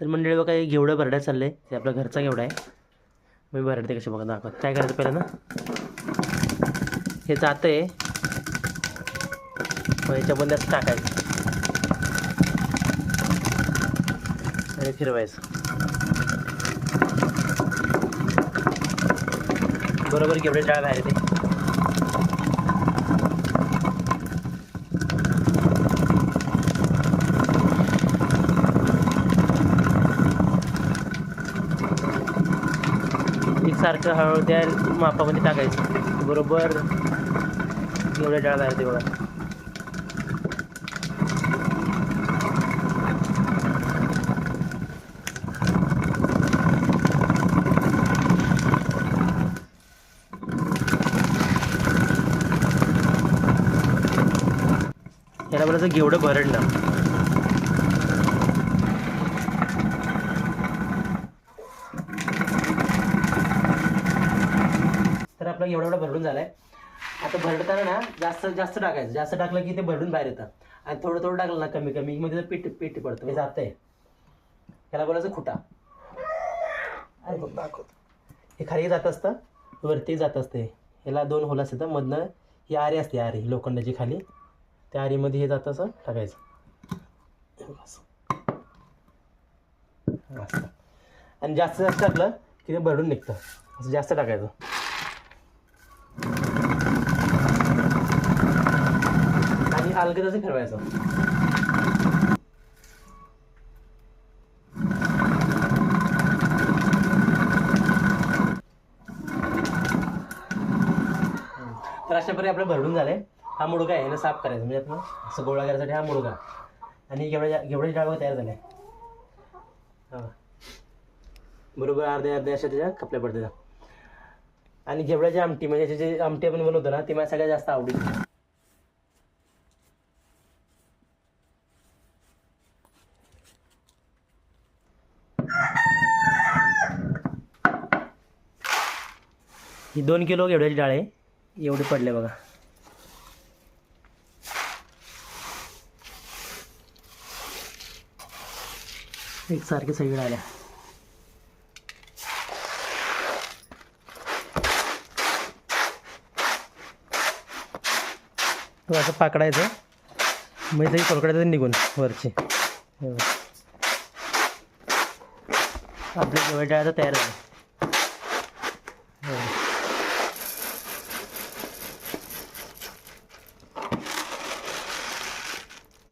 तर मंडळी बघा हे घेवडं भरड्या चाललं आहे ते आपला घरचा घेवडा आहे. मी भरडते कसे बघा दाखवत काय करायचं पहिलं ना हे जातं आहे मग याच्यामध्ये असं टाकायचं. आणि फिरवायचं. बरोबर घेवडे डाळ बाहेर ते. सारखं हळूहळू त्या मापामध्ये टाकायचं. बरोबर? एवढ्या डाळ आहे तेवढा बघा याला बोलायचं घेवडं भरडणं. आपला एवढा एवढा भरडून झालाय. आता भरडताना ना जास्त जास्त टाकायचं. जास्त टाकलं की ते भरडून बाहेर येतं. आणि थोडं थोडं टाकलं ना कमी कमी त्याचं पीठ पीठ पडतं. हे जात आहे त्याला बोलायचं खुटा. हे खाली जात असतं वरती जात असते. ह्याला दोन होल असतात. मधनं ही आरी असते आरी. लोखंडाची खाली. त्या आरीमध्ये हे जातं असं टाकायचं. आणि जास्त जास्त टाकलं की ते भरडून निघतं. असं जास्त टाकायचं. हलकं तसं फिरवायचं. तर अशा प्रकारे आपलं भरडून झालंय. हा मुडगा आहे याला साफ करायचा. म्हणजे आपलं असं गोळा करायसाठी हा मुडगा आणि घेवड्या घेवड्याची डाळ तयार झाल्या बरोबर अर्धे अर्धे अशा त्याच्या कपल्या पडतात. आणि घेवड्याची आमटी म्हणजे जे आमटी आपण बनवतो ना ती मला सगळ्यात जास्त आवडीची. ही दोन किलो एवढ्याची डाळ आहे. एवढे पडले बघा. एकसारखे सगळी आल्या तो असं पाकडायचं. मग तरी कोलकड्याचं निघून वरची. आपल्या बघ. आपली डाळ तयार झाली.